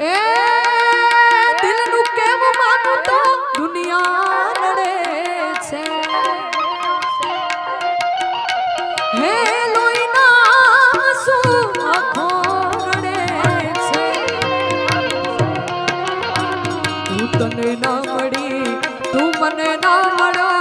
એ દિલનું કેવું માનું તો દુનિયા નડે છે. હે લોહીના શું આખો નડે છે. તને ના મળી, તું મને ના મળ્યો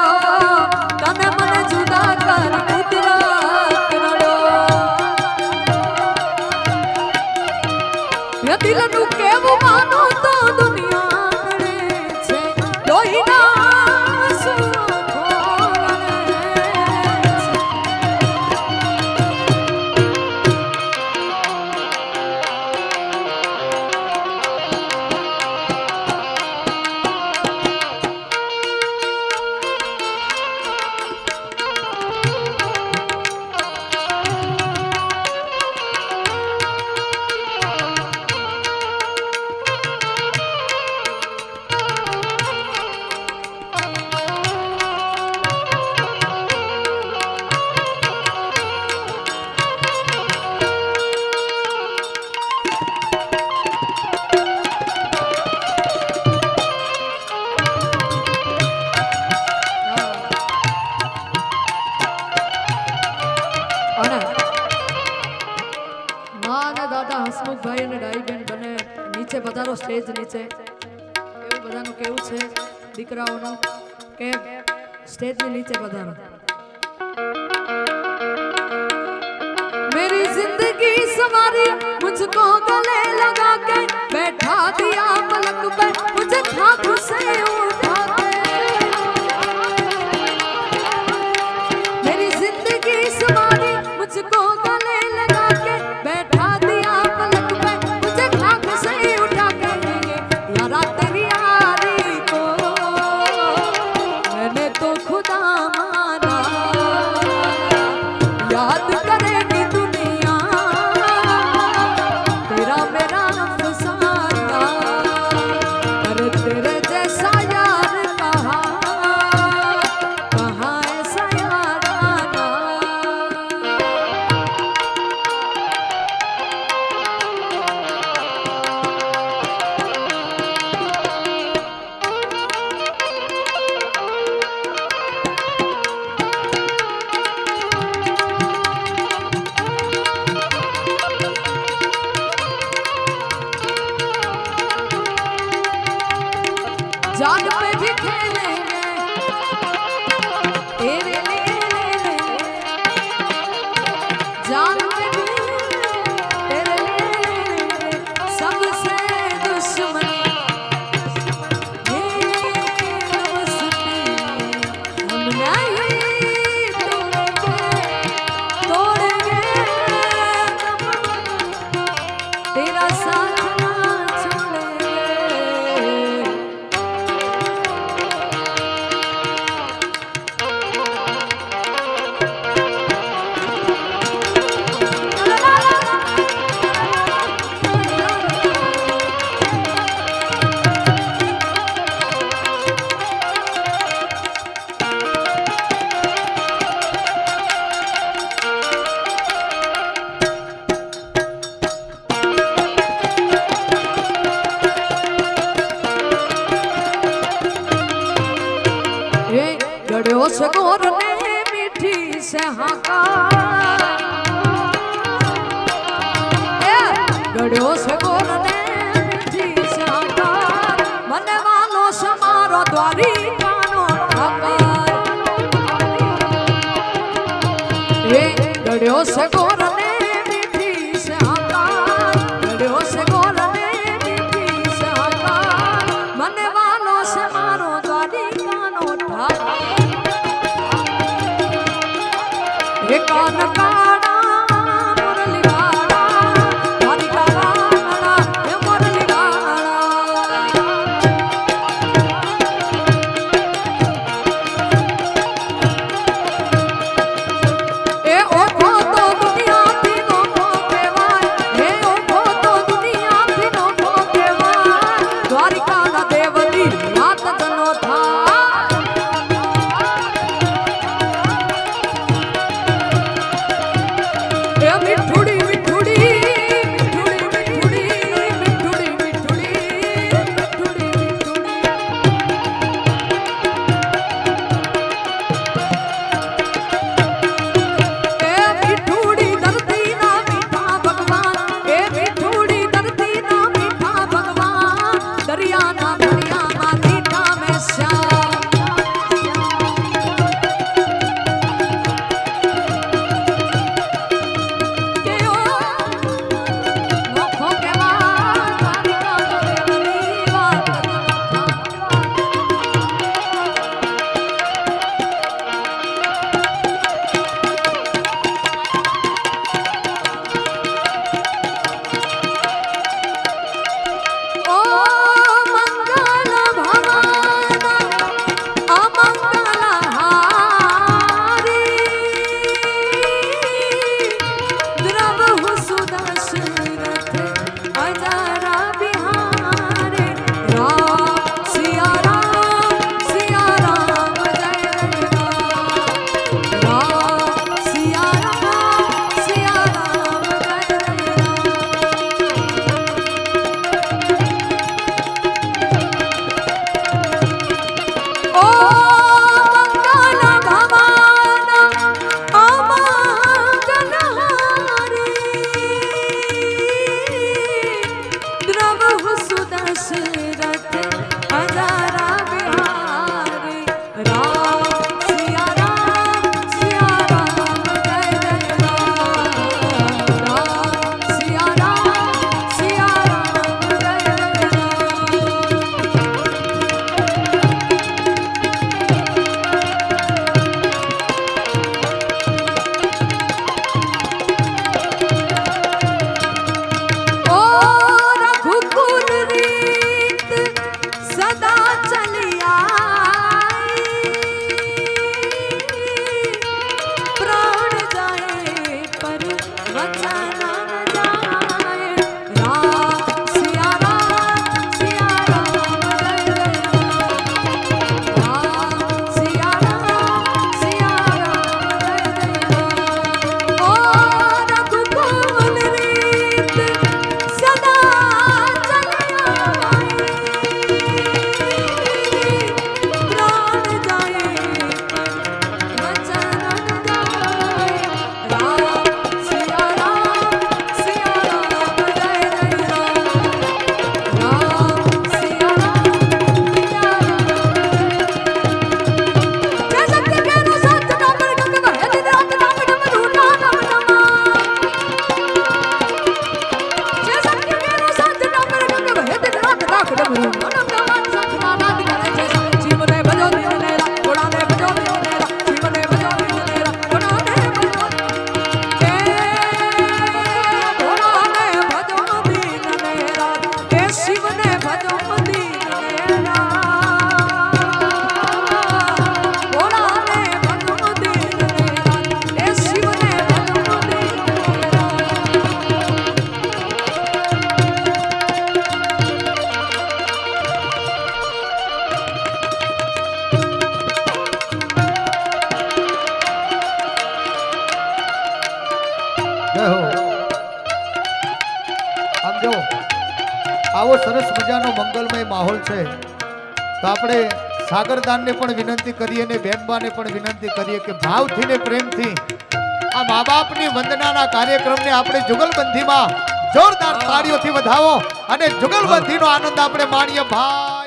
માં અને દાદા હસમુખભાઈ અને ડાઈબેન બને નીચે વધારો સ્ટેજ નીચે. એવું બધાનું કેવું છે દીકરાઓનું? કે સ્ટેજની નીચે વધારો મેરી જિંદગી બગડ્યો છે ગોરદેવજી સાકાર મને માનો સમારો દ્વારિકાનો ઠાકર એ ગડ્યો છે você. મંગલમય માહોલ છે. તો આપણે સાગરદાનને પણ વિનંતી કરીએ અને બેનબાને પણ વિનંતી કરીએ કે ભાવથી ને પ્રેમથી આ મા બાપની વંદનાના કાર્યક્રમને આપણે જુગલબંધીમાં જોરદાર તાળીઓથી વધાવો અને જુગલબંધીનો આનંદ આપણે માણીએ. ભાવ